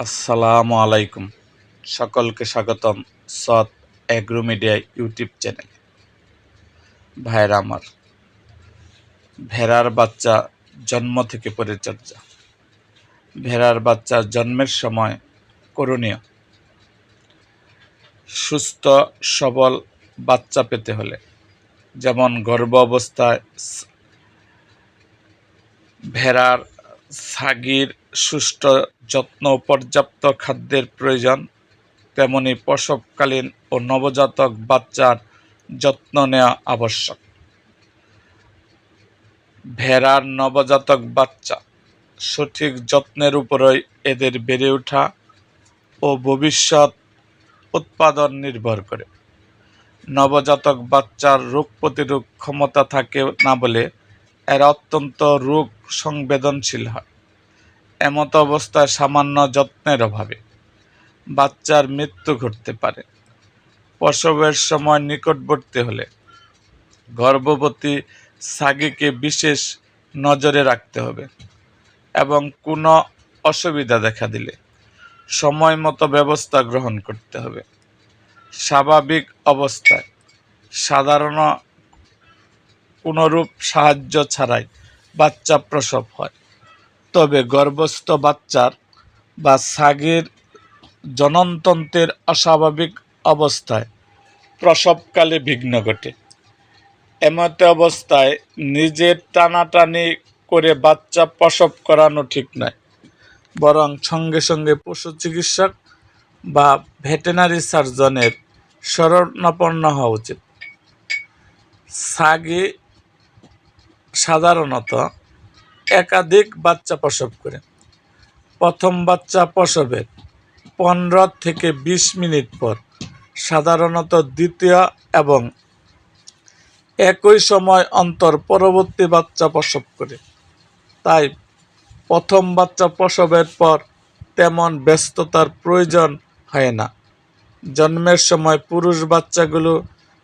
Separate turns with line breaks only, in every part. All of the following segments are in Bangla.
আসসালামু আলাইকুম। সকলকে স্বাগতম সৎ অ্যাগ্রো মিডিয়া ইউটিউব চ্যানেলে। ভাইরা আমার, ভেড়ার বাচ্চা জন্ম থেকে পরিচর্যা। ভেড়ার বাচ্চা জন্মের সময় করণীয়। সুস্থ, সবল বাচ্চা পেতে হলে, যেমন গর্ভ অবস্থায় ভেড়ার ছাগির সুষ্ঠু, যত্ন পর্যাপ্ত খাদ্যের প্রয়োজন। তেমনি প্রসবকালীন ও নবজাতক বাচ্চার যত্ন নেওয়া আবশ্যক। ভেড়ার নবজাতক বাচ্চা সঠিক যত্নের উপরই এদের বেড়ে ওঠা ও ভবিষ্যৎ উৎপাদন নির্ভর করে। নবজাতক বাচ্চার রোগ প্রতিরোধ ক্ষমতা থাকে না বলে এরা অত্যন্ত রোগ সংবেদনশীল হয়। এমত অবস্থায় সামান্য যত্নের অভাবে বাচ্চার মৃত্যু ঘটতে পারে। প্রসবের সময় নিকটবর্তী হলে গর্ভবতী সাগীকে বিশেষ নজরে রাখতে হবে এবং কোনো অসুবিধা দেখা দিলে সময় মতো ব্যবস্থা গ্রহণ করতে হবে। স্বাভাবিক অবস্থায় সাধারণ কোনোরূপ সাহায্য ছাড়াই বাচ্চা প্রসব হয়। তবে গর্ভস্থ বাচ্চার বা সাগের জননতন্ত্রের অস্বাভাবিক অবস্থায় প্রসবকালে বিঘ্ন ঘটে। এমত অবস্থায় নিজের টানাটানি করে বাচ্চা প্রসব করানো ঠিক নয়, বরং সঙ্গে সঙ্গে পশু চিকিৎসক বা ভেটেনারি সার্জনের শরণাপন্ন হওয়া উচিত। সাগি সাধারণত একাধিক বাচ্চা প্রসব করে। প্রথম বাচ্চা প্রসবের পনেরো থেকে বিশ মিনিট পর, সাধারণত দ্বিতীয় এবং একই সময় অন্তর পরবর্তী বাচ্চা প্রসব করে। তাই প্রথম বাচ্চা প্রসবের পর তেমন ব্যস্ততার প্রয়োজন হয় না। জন্মের সময় পুরুষ বাচ্চাগুলো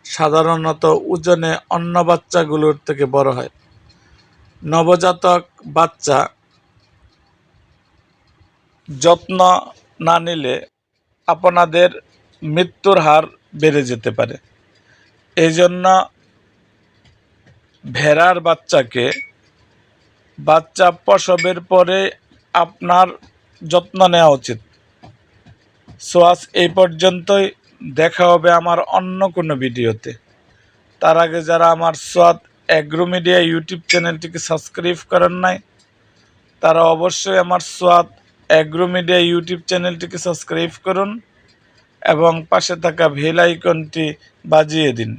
সাধারণত ওজনে অন্য বাচ্চাগুলোর থেকে বড় হয়। নবজাতক বাচ্চা যত্ন না নিলে আপনাদের মৃত্যুর হার বেড়ে যেতে পারে। এই জন্য ভেড়ার বাচ্চাকে বাচ্চা প্রসবের পরে আপনার যত্ন নেওয়া উচিত। সো আজ এই পর্যন্তই। দেখা হবে আমার অন্য কোনো ভিডিওতে। তার আগে যারা আমার সোয়াদ অ্যাগ্রো মিডিয়া ইউটিউব চ্যানেলটিকে সাবস্ক্রাইব করেন নাই, তারা অবশ্যই আমার সোয়াদ অ্যাগ্রো মিডিয়া ইউটিউব চ্যানেলটিকে সাবস্ক্রাইব করুন এবং পাশে থাকা ভেল আইকনটি বাজিয়ে দিন।